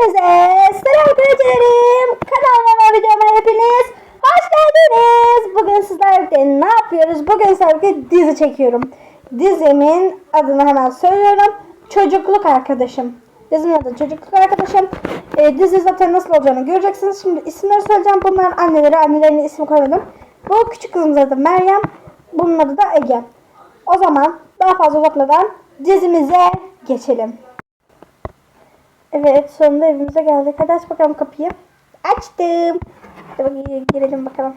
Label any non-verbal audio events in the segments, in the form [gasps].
Hepinize selam arkadaşlarım. Kanalıma videoma hepiniz hoş geldiniz. Bugün sizlerle ne yapıyoruz? Bugün sizlerle dizi çekiyorum. Dizimin adını hemen söylüyorum. Çocukluk arkadaşım. Dizimin adı çocukluk arkadaşım. Ee, dizi zaten nasıl olacağını göreceksiniz. Şimdi isimleri söyleyeceğim. Bunların anneleri, annelerinin ismi koymadım. Bu küçük kızımız adı Meryem. Bunun adı da Ege. O zaman daha fazla uzatmadan dizimize geçelim. Evet sonunda evimize geldik. Hadi aç bakalım kapıyı. Açtım. Hadi girelim bakalım.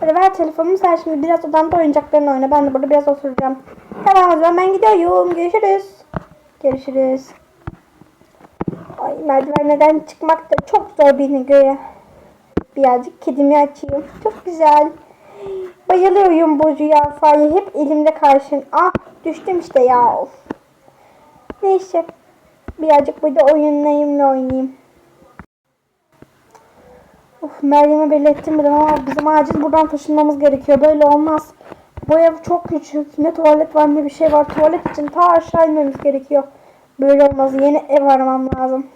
Hadi ver telefonumu sen şimdi biraz odamda oyuncaklarını oyna. Ben de burada biraz oturacağım. Tamam o zaman ben gidiyorum. Görüşürüz. Görüşürüz. Ay merdivenlerden çıkmak da çok zor bana göre. Birazcık kedimi açayım. Çok güzel. Bayılıyorum bu zürafayı. Hep elimde karşın. Ah düştüm işte ya. Neyse. Birazcık burada oyunlayayım ve oynayayım. Of Meryem'e belli ettim dedim ama bizim acil buradan taşınmamız gerekiyor. Böyle olmaz. Bu ev çok küçük. Ne tuvalet var ne bir şey var. Tuvalet için ta aşağı inmemiz gerekiyor. Böyle olmaz. Yeni ev aramam lazım.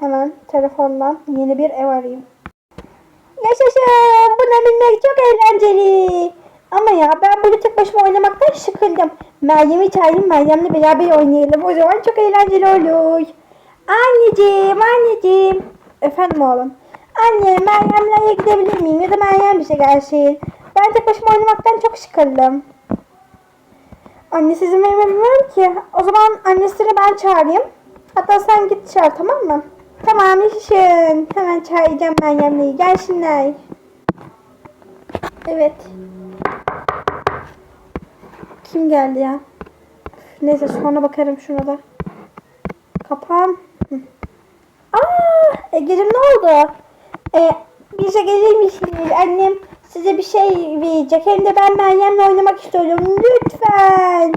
Hemen telefondan yeni bir ev arayayım. Yaşasın. Buna binmek çok eğlenceli. Ama ya ben burada tek başıma oynamaktan sıkıldım. Meryem'i çağırayım Meryem'le beraber oynayalım. O zaman çok eğlenceli olur. Anneciğim, anneciğim. Efendim oğlum. Anne Meryem'le gidebilir miyim? Ya da Meryem bize gelsin. Ben tek başıma oynamaktan çok sıkıldım. Anne sizin bilmiyorum ki. O zaman annesini ben çağırayım. Hatta sen git çağır tamam mı? Tamam yaşasın. Hemen çağıracağım Meryem'le. Gelsinler. Evet. Kim geldi ya? Neyse sonra bakarım şuna da. Kapağım. Hı. Aa, Ege'cim ne oldu? Ee, bize gelir misiniz? Annem size bir şey verecek. Hem de ben Meryem'le oynamak istiyorum. Lütfen.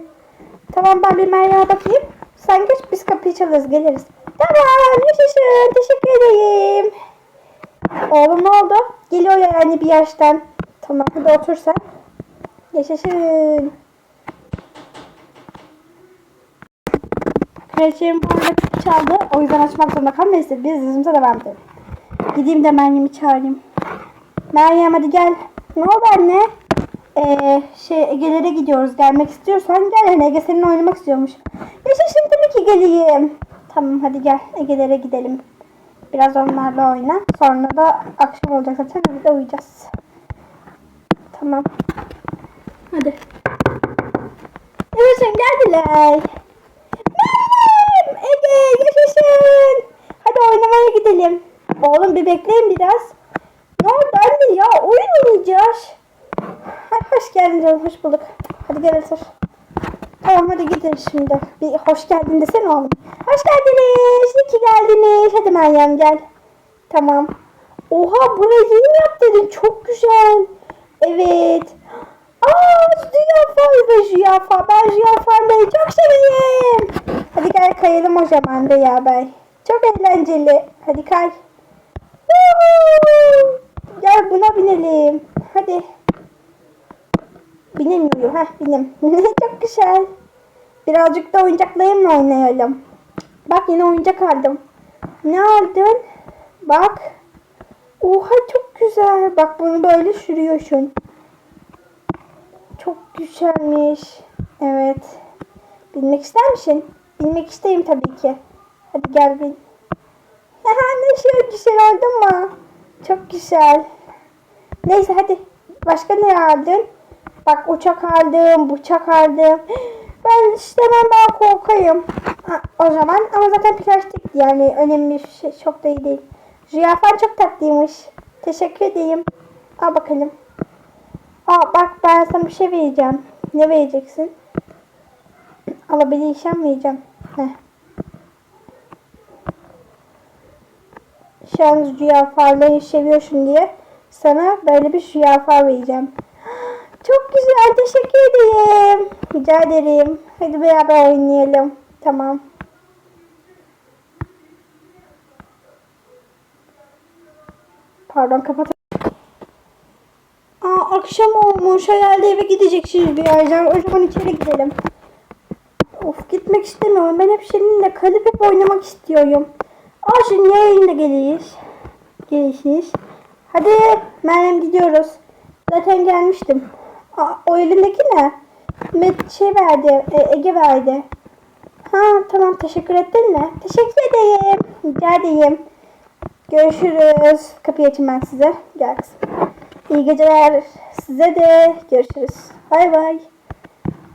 Tamam ben bir Meryem'e bakayım. Sen geç biz kapıyı çalarız geliriz. Tamam yaşasın. Teşekkür ederim. Oğlum ne oldu? Geliyor yani bir yaştan. Tamam hadi otur sen. Yaşasın. Kraliçenin bu arada kapı çaldı. O yüzden açmak zorunda kaldım. Neyse biz dizimize devam edelim. Gideyim de Meryem'i çağırayım. Meryem hadi gel. Ne oldu anne? Ee, şey Ege'lere gidiyoruz. Gelmek istiyorsan gel. Yani Ege seninle oynamak istiyormuş. Yaşasın tabii ki geleyim. Tamam hadi gel. Ege'lere gidelim. Biraz onlarla oyna. Sonra da akşam olacak zaten. Biz de uyuyacağız. Tamam. Hadi. Yaşasın geldiler. Meryem! Ege yaşasın. Hadi oynamaya gidelim. Oğlum bir bekleyin biraz. Ne oldu anne ya? Oyun oynayacağız. Ay, hoş geldin canım. Hoş bulduk. Hadi gel otur. Tamam hadi gidelim şimdi. Bir hoş geldin desene oğlum. Hoş geldiniz. İyi ki geldiniz. Hadi Meryem gel. Tamam. Oha burayı yeni yaptın? Çok güzel. Evet. Aa zürafa ve zürafa. Ben zürafaları çok severim. Hadi gel kayalım o zaman beraber. Çok eğlenceli. Hadi kay. Woohoo! Gel buna binelim. Hadi. Binemiyorum. Heh binim. [laughs] çok güzel. Birazcık da oyuncaklarımla oynayalım. Bak yine oyuncak aldım. Ne aldın? Bak. Oha çok güzel. Bak bunu böyle sürüyorsun. Çok güzelmiş. Evet. Bilmek ister misin? Bilmek isteyim tabii ki. Hadi gel bin. ne şey güzel oldu mu? Çok güzel. Neyse hadi. Başka ne aldın? Bak uçak aldım, bıçak aldım. [gasps] Ben istemem ben korkayım. Ha, o zaman ama zaten plastik yani önemli bir şey çok da iyi değil. Zürafa çok tatlıymış. Teşekkür edeyim. Al bakalım. Aa bak ben sana bir şey vereceğim. Ne vereceksin? Alabilirsem vereceğim. Heh. Şu an zürafaları seviyorsun diye sana böyle bir zürafa vereceğim. [gasps] Çok güzel teşekkür ederim. Rica ederim. Hadi beraber oynayalım. Tamam. Pardon kapat. Aa, akşam olmuş. Herhalde eve gideceksiniz birazdan. O zaman içeri gidelim. Of gitmek istemiyorum. Ben hep seninle kalıp hep oynamak istiyorum. Şimdi yayında geliş. Gelişiş. Hadi Meryem gidiyoruz. Zaten gelmiştim. Aa, o elindeki ne? Met şey verdi. e, Ege verdi. Ha tamam teşekkür ettin mi? Teşekkür edeyim. Rica edeyim. Görüşürüz. Kapıyı açayım ben size. Gel kızım. İyi geceler size de. Görüşürüz. Bay bay.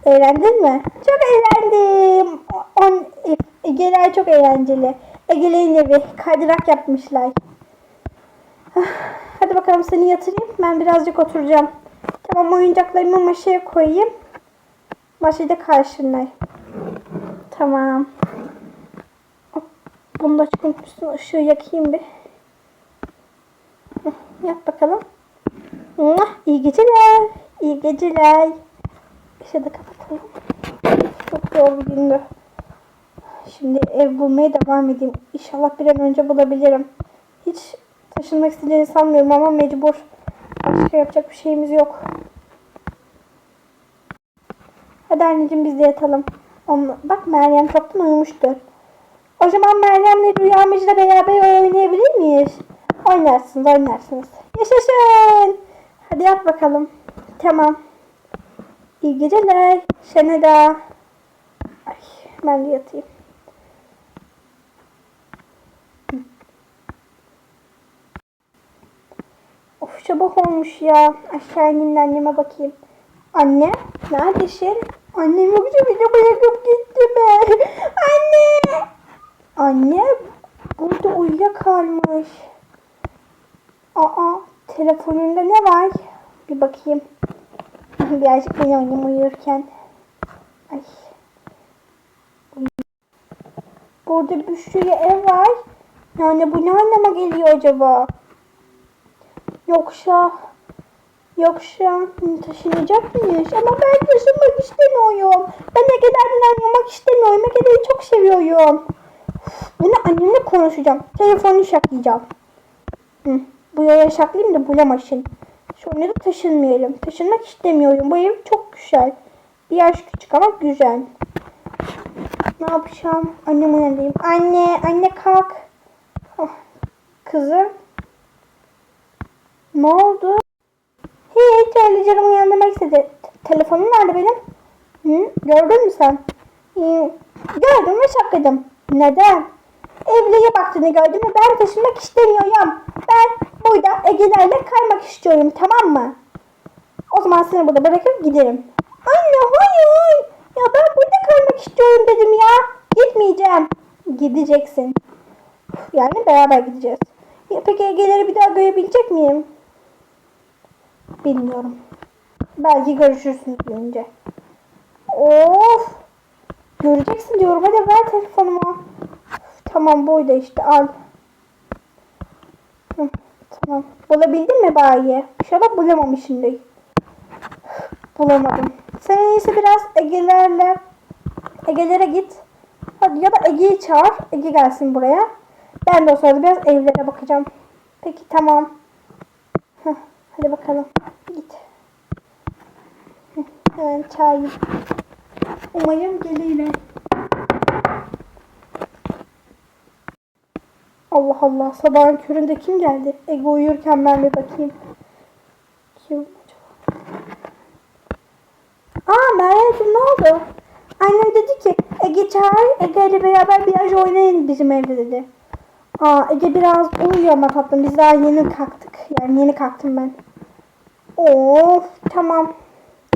Eğlendin mi? Çok eğlendim. On, Ege'ler çok eğlenceli. Ege'lerin evi. Kaydırak yapmışlar. Ah, Hadi bakalım seni yatırayım. Ben birazcık oturacağım. Tamam oyuncaklarımı maşaya koyayım. Maşayı karşınlar. Tamam. Hop, Bunu da açık unutmuşsun. Işığı yakayım bir. Yak bakalım. İyi geceler. İyi geceler. Işığı da kapatalım. Çok zor bir gündü. Şimdi ev bulmaya devam edeyim. İnşallah bir an önce bulabilirim. Hiç taşınmak istediğini sanmıyorum ama mecbur. Başka yapacak bir şeyimiz yok. Hadi anneciğim biz de yatalım. Onunla- Bak Meryem çoktan uyumuştur. O zaman Meryem'le Rüyamızla beraber oynayabilir miyiz? Oynarsınız oynarsınız. Yaşasın. Hadi yat bakalım. Tamam. İyi geceler. Sana da. Ay, ben de yatayım. Of sabah olmuş ya. Aşağı ineyim anneme bakayım. Anne neredesin? Annem yoksa beni bırakıp gitti mi? [laughs] Anne! Anne burada uyuyakalmış. Aa telefonunda ne var? Bir bakayım. Birazcık beni oynayayım uyurken. Ay. Burada bir sürü ev var. Yani bu ne anlama geliyor acaba? Yoksa Yoksa taşınacak mıyız? Ama ben taşınmak istemiyorum. Ben Ege'lerden ayrılmak istemiyorum. Ege'leri çok seviyorum. Bunu annemle konuşacağım. Telefonu şaklayacağım. Hı. Buraya şaklayayım da bulamasın. Sonra taşınmayalım. Taşınmak istemiyorum. Bu ev çok güzel. Bir yaş küçük ama güzel. Ne yapacağım? Annem uyanayım. Anne, anne kalk. Oh, kızım. Ne oldu? Hiç öyle canımı uyandırmak istedi. Telefonum nerede benim? Hı? Gördün mü sen? Hı, gördüm ve şakladım. Neden? Evliye baktığını gördüm ve ben taşınmak istemiyorum. Ben burada Ege'lerle kaymak istiyorum tamam mı? O zaman seni burada bırakıp giderim. Anne hayır. Ya ben burada kalmak istiyorum dedim ya. Gitmeyeceğim. Gideceksin. Yani beraber gideceğiz. Ya peki Ege'leri bir daha görebilecek miyim? Bilmiyorum. Belki görüşürsünüz büyüyünce. Of. Göreceksin diyorum. Hadi ver telefonumu. Tamam buydu işte al. Hı, tamam. Bulabildin mi bayi? İnşallah bulamamışımdır. Bulamadım. Sen en iyisi biraz Ege'lerle Ege'lere git. Hadi ya da Ege'yi çağır. Ege gelsin buraya. Ben de o sırada biraz evlere bakacağım. Peki tamam. Heh, hadi bakalım. Git. Heh, hemen çağırayım. Umarım gelir. Allah Allah. Sabahın köründe kim geldi? Ege uyurken ben bir bakayım. Kim acaba? Aa Meryem'cim ne oldu? Annem dedi ki Ege çağır Ege ile beraber biraz oynayın bizim evde dedi. Aa Ege biraz uyuyor ama tatlım biz daha yeni kalktık. Yani yeni kalktım ben. Of tamam.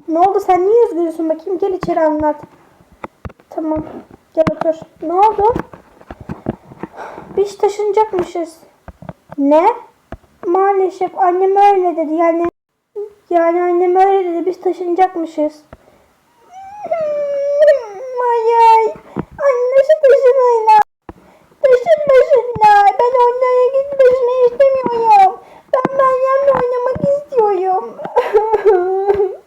Ne oldu sen niye üzgünsün bakayım gel içeri anlat. Tamam gel otur. Ne oldu? Biz taşınacakmışız. Ne? Maalesef annem öyle dedi yani. Yani annem öyle dedi biz taşınacakmışız. Hayır. Anne nasıl taşınayla? Taşınmasınlar. Ben onlara gitmesini istemiyorum. Ben Meryem'le oynamak istiyorum. [laughs]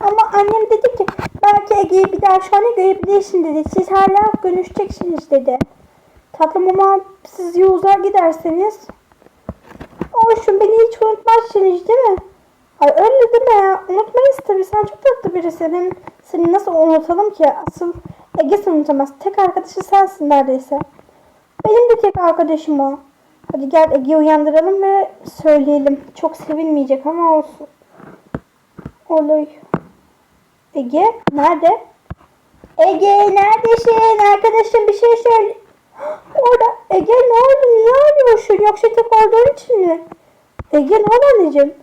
Ama annem dedi ki belki Ege'yi bir daha şu görebilirsin dedi. Siz hala görüşeceksiniz dedi. Tatlım ama siz yolda giderseniz olsun beni hiç unutmazsınız değil mi? Ay öyle deme ya. Unutmayız tabii. Sen çok tatlı birisin. Seni nasıl unutalım ki? Asıl Ege unutamaz. Tek arkadaşı sensin neredeyse. Benim de tek arkadaşım o. Hadi gel Ege'yi uyandıralım ve söyleyelim. Çok sevilmeyecek ama olsun. Olay. Ege nerede? Ege neredesin? Arkadaşım bir şey söyle. Orada. Ege ne oldu? Niye arıyorsun? Yoksa tek olduğun için mi? Ege ne oldu anneciğim?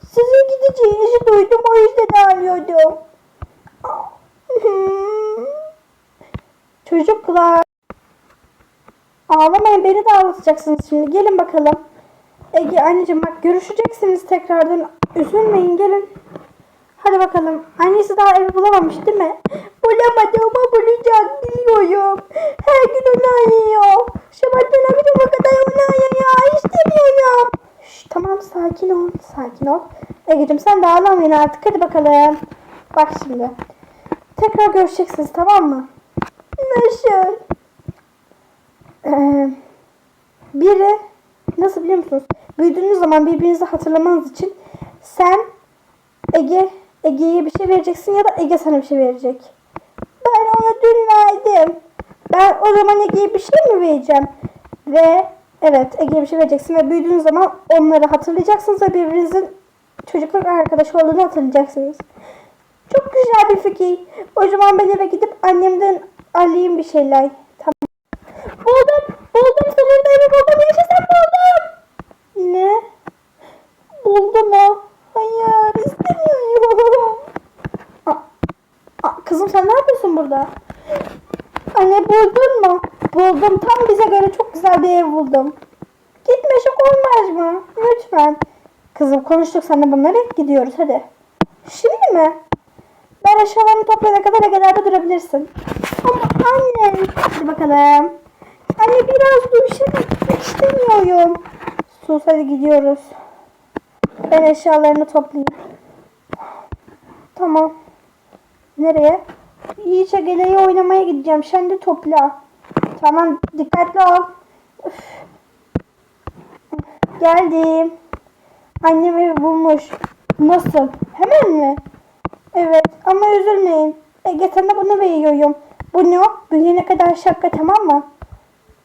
Sizin gideceğinizi duydum o yüzden arıyordum. [laughs] Çocuklar. Ağlamayın beni de ağlatacaksınız şimdi. Gelin bakalım. Ege anneciğim bak görüşeceksiniz tekrardan. Üzülmeyin gelin. Hadi bakalım. Annesi daha evi bulamamış değil mi? Bulamadı ama bulacak biliyorum. Her gün onu arıyor. Sabahtan akşama kadar onu arıyor. İstemiyorum. Şş, tamam sakin ol. Sakin ol. Ege'cim sen de ağlamayın artık. Hadi bakalım. Bak şimdi. Tekrar görüşeceksiniz tamam mı? Nasıl? Ee, biri nasıl biliyor musunuz? Büyüdüğünüz zaman birbirinizi hatırlamanız için sen Ege Ege'ye bir şey vereceksin ya da Ege sana bir şey verecek. Ben ona dün verdim. Ben o zaman Ege'ye bir şey mi vereceğim? Ve evet Ege'ye bir şey vereceksin ve büyüdüğünüz zaman onları hatırlayacaksınız ve birbirinizin çocukluk arkadaşı olduğunu hatırlayacaksınız. Çok güzel bir fikir. O zaman ben eve gidip annemden alayım bir şeyler. Tamam. Buldum. Buldum. Sonunda evi buldum. Yaşasın buldum. Ne? Buldum o. Hayır istemiyorum. Aa, aa, kızım sen ne yapıyorsun burada? Anne buldun mu? Buldum. Tam bize göre çok güzel bir ev buldum. Gitme şok olmaz mı? Lütfen. Kızım konuştuk seninle bunları. Gidiyoruz hadi. Şimdi mi? Ben eşyalarını toplayana kadar Ege'lerde durabilirsin. Ama anne. Hadi bakalım. Anne biraz gitmek istemiyorum. Sus hadi gidiyoruz. Ben eşyalarını toplayayım. Tamam. Nereye? İyice geleği oynamaya gideceğim. Sen de topla. Tamam dikkatli ol. Üf. Geldim. Annem evi bulmuş. Nasıl? Hemen mi? Evet ama üzülmeyin. Ege sana bunu veriyorum. Bunu büyüyene kadar şaka tamam mı?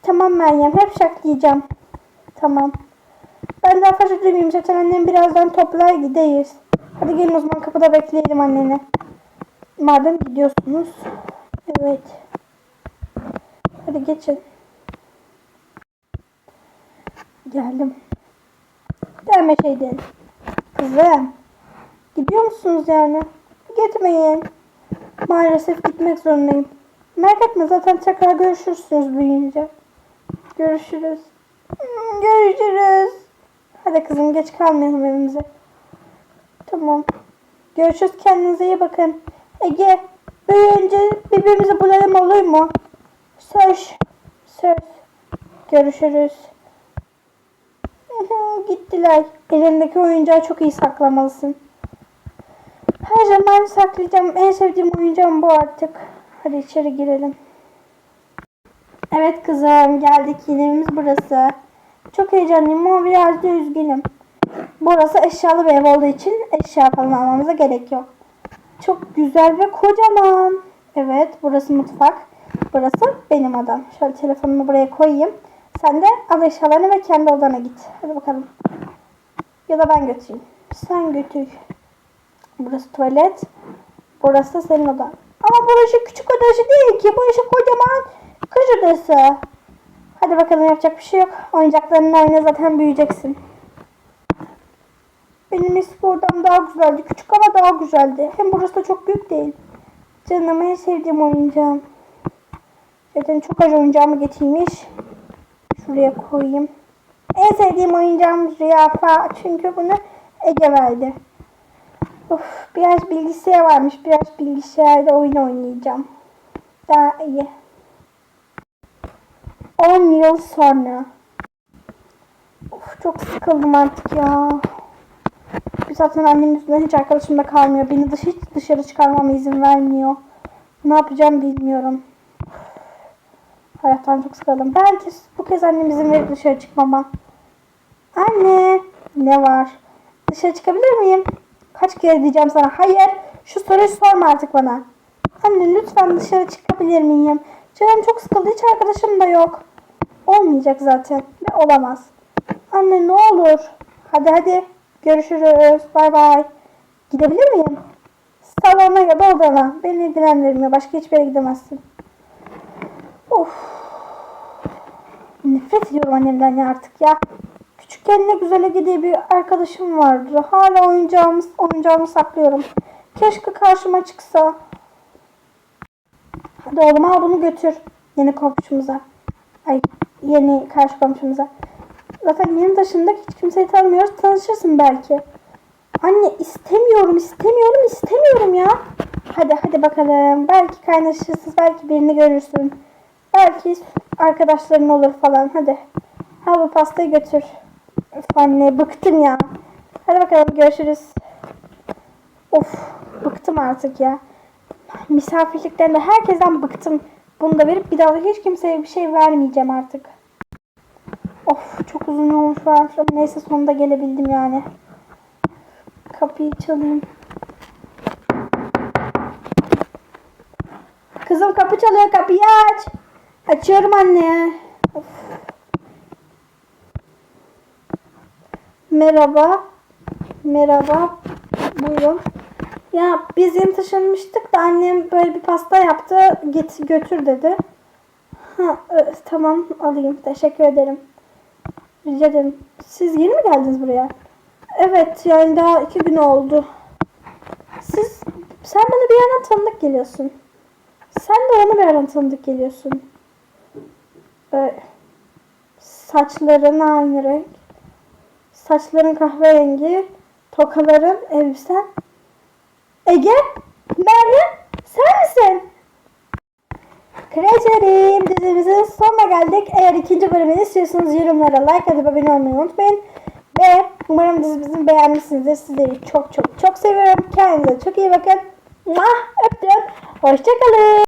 Tamam Meryem hep şaklayacağım. Tamam. Ben daha fazla durmayayım. Zaten annem birazdan toplar gideriz. Hadi gelin o zaman kapıda bekleyelim anneni. Madem gidiyorsunuz. Evet. Hadi geçin. Geldim. Gelmeseydin. Kızım. Gidiyor musunuz yani? Gitmeyin. Maalesef gitmek zorundayım. Merak etme zaten tekrar görüşürsünüz büyüyünce. Görüşürüz. Hmm, Görüşürüz. Hadi kızım geç kalmayalım evimize. Tamam. Görüşürüz kendinize iyi bakın. Ege büyüyünce birbirimizi bulalım olur mu? Söz. Söz. Görüşürüz. [laughs] Gittiler. Elindeki oyuncağı çok iyi saklamalısın. Her zaman saklayacağım. En sevdiğim oyuncağım bu artık. Hadi içeri girelim. Evet kızım geldik yine evimiz burası. Çok heyecanlıyım ama biraz da üzgünüm. Burası eşyalı bir ev olduğu için eşya falan almamıza gerek yok. Çok güzel ve kocaman. Evet burası mutfak. Burası benim odam. Şöyle telefonumu buraya koyayım. Sen de al eşyalarını ve kendi odana git. Hadi bakalım. Ya da ben götüreyim. Sen götür. Burası tuvalet. Burası senin odan. Ama burası küçük odası değil ki. Burası kocaman kız odası. Hadi bakalım yapacak bir şey yok. Oyuncaklarınla oyna zaten büyüyeceksin. Benim odam daha güzeldi. Küçük ama daha güzeldi. Hem burası da çok büyük değil. Canım en sevdiğim oyuncağım. Zaten çok az oyuncağımı getirmiş. Şuraya koyayım. En sevdiğim oyuncağım zürafa. Çünkü bunu Ege verdi. Of, biraz bilgisayar varmış. Biraz bilgisayarda oyun oynayacağım. Daha iyi. 10 yıl sonra. Of, çok sıkıldım artık ya. Zaten annem yüzünden hiç arkadaşımda kalmıyor. Beni dış, hiç dışarı çıkarmama izin vermiyor. Ne yapacağım bilmiyorum. Hayattan çok sıkıldım. Belki bu kez annem izin verir dışarı çıkmama. Anne. Ne var? Dışarı çıkabilir miyim? Kaç kere diyeceğim sana. Hayır. Şu soruyu sorma artık bana. Anne lütfen dışarı çıkabilir miyim? Canım çok sıkıldı. Hiç arkadaşım da yok. Olmayacak zaten. Ve olamaz. Anne ne olur. Hadi hadi. Görüşürüz. Bay bay. Gidebilir miyim? Salona ya da odana. Beni ilgilendirmiyor. Başka hiçbir yere gidemezsin. Of. Nefret ediyorum annemden ya artık ya. Küçükken ne güzel Ege bir arkadaşım vardı. Hala oyuncağımı, oyuncağımı saklıyorum. Keşke karşıma çıksa. Hadi oğlum al bunu götür. Yeni komşumuza. Ay yeni karşı komşumuza. Zaten yeni taşındık hiç kimseyi tanımıyoruz. Tanışırsın belki. Anne istemiyorum istemiyorum istemiyorum ya. Hadi hadi bakalım. Belki kaynaşırsınız. Belki birini görürsün. Belki arkadaşların olur falan. Hadi. Ha bu pastayı götür. Öf anne bıktım ya. Hadi bakalım görüşürüz. Of bıktım artık ya. Misafirlikten de herkesten bıktım. Bunu da verip bir daha da hiç kimseye bir şey vermeyeceğim artık. Of çok uzun olmuş var. Neyse sonunda gelebildim yani. Kapıyı çalayım. Kızım kapı çalıyor kapıyı aç. Açıyorum anne. Of. Merhaba. Merhaba. Buyurun. Ya biz yeni taşınmıştık da annem böyle bir pasta yaptı. Git götür dedi. Ha, e, tamam alayım. Teşekkür ederim. Rica ederim. Siz yeni mi geldiniz buraya? Evet yani daha iki gün oldu. Siz sen bana bir yerden tanıdık geliyorsun. Sen de ona bir yerden tanıdık geliyorsun. Ee, saçların aynı renk. Saçların kahverengi. Tokaların, elbisen. Ege, Meryem, sen misin? Kraliçelerim dizimizin sonuna geldik. Eğer ikinci bölümünü istiyorsanız yorumlara like atıp abone olmayı unutmayın. Ve umarım dizimizi beğenmişsinizdir. Sizleri çok çok çok seviyorum. Kendinize çok iyi bakın. Mwah, öptüm. Hoşçakalın.